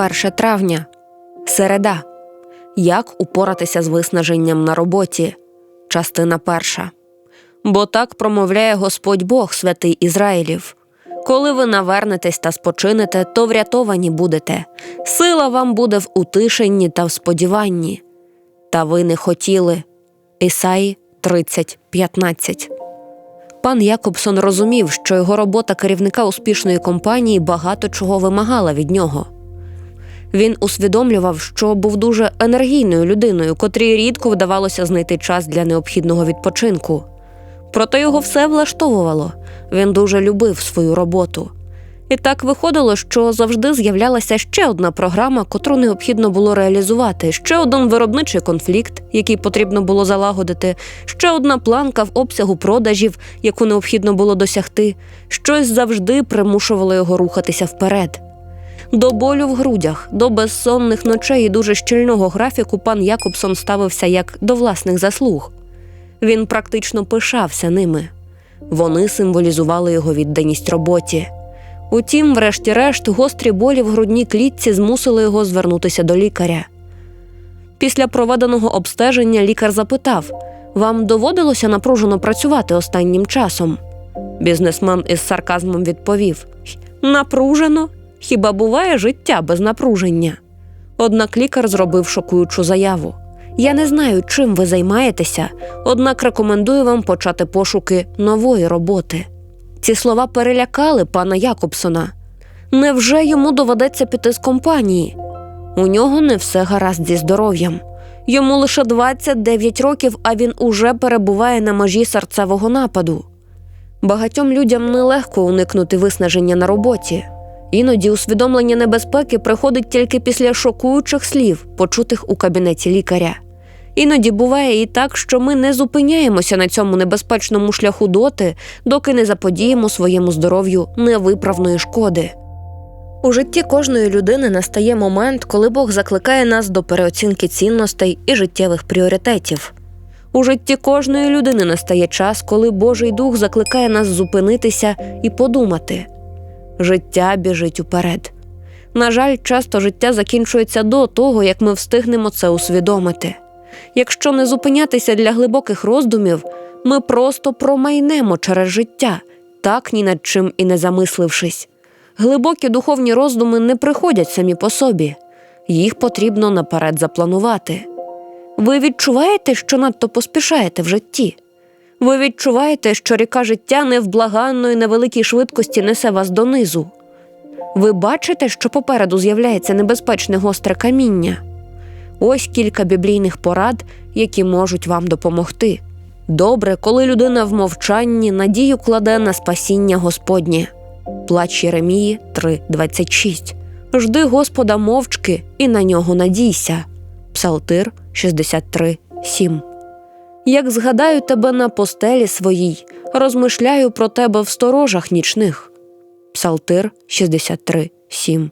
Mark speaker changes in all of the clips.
Speaker 1: 1 травня. Середа. Як упоратися з виснаженням на роботі. Частина перша. Бо так промовляє Господь Бог, святий Ізраїлів. Коли ви навернетесь та спочинете, то врятовані будете. Сила вам буде в утишенні та в сподіванні. Та ви не хотіли. Ісаї 30.15 Пан Якобсон розумів, що його робота керівника успішної компанії багато чого вимагала від нього. Він усвідомлював, що був дуже енергійною людиною, котрій рідко вдавалося знайти час для необхідного відпочинку. Проте його все влаштовувало. Він дуже любив свою роботу. І так виходило, що завжди з'являлася ще одна програма, котру необхідно було реалізувати, ще один виробничий конфлікт, який потрібно було залагодити, ще одна планка в обсягу продажів, яку необхідно було досягти. Щось завжди примушувало його рухатися вперед. До болю в грудях, до безсонних ночей і дуже щільного графіку пан Якобсон ставився як до власних заслуг. Він практично пишався ними. Вони символізували його відданість роботі. Утім, врешті-решт, гострі болі в грудній клітці змусили його звернутися до лікаря. Після проведеного обстеження лікар запитав: Вам доводилося напружено працювати останнім часом? Бізнесмен із сарказмом відповів: Напружено? Хіба буває життя без напруження? Однак лікар зробив шокуючу заяву. Я не знаю, чим ви займаєтеся, однак рекомендую вам почати пошуки нової роботи. Ці слова перелякали пана Якобсона. Невже йому доведеться піти з компанії? У нього не все гаразд зі здоров'ям. Йому лише 29 років, а він уже перебуває на межі серцевого нападу. Багатьом людям нелегко уникнути виснаження на роботі. Іноді усвідомлення небезпеки приходить тільки після шокуючих слів, почутих у кабінеті лікаря. Іноді буває і так, що ми не зупиняємося на цьому небезпечному шляху доти, доки не заподіємо своєму здоров'ю невиправної шкоди. У житті кожної людини настає момент, коли Бог закликає нас до переоцінки цінностей і життєвих пріоритетів. У житті кожної людини настає час, коли Божий Дух закликає нас зупинитися і подумати. Життя біжить уперед. На жаль, часто життя закінчується до того, як ми встигнемо це усвідомити. Якщо не зупинятися для глибоких роздумів, ми просто промайнемо через життя, так ні над чим і не замислившись. Глибокі духовні роздуми не приходять самі по собі, їх потрібно наперед запланувати. Ви відчуваєте, що надто поспішаєте в житті? Ви відчуваєте, що ріка життя невблаганної на великій швидкості несе вас донизу. Ви бачите, що попереду з'являється небезпечне гостре каміння. Ось кілька біблійних порад, які можуть вам допомогти. Добре, коли людина в мовчанні надію кладе на спасіння Господнє. Плач Єремії 3.26. Жди Господа мовчки і на нього надійся. Псалтир 63.7. Як згадаю тебе на постелі своїй, розмишляю про тебе в сторожах нічних. Псалтир 63.7.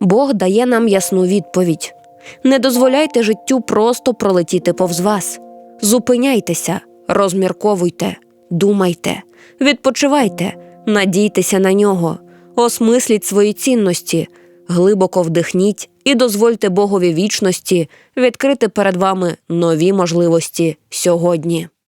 Speaker 1: Бог дає нам ясну відповідь. Не дозволяйте життю просто пролетіти повз вас. Зупиняйтеся, розмірковуйте, думайте, відпочивайте, надійтеся на нього, осмисліть свої цінності, глибоко вдихніть і дозвольте Богові вічності відкрити перед вами нові можливості сьогодні.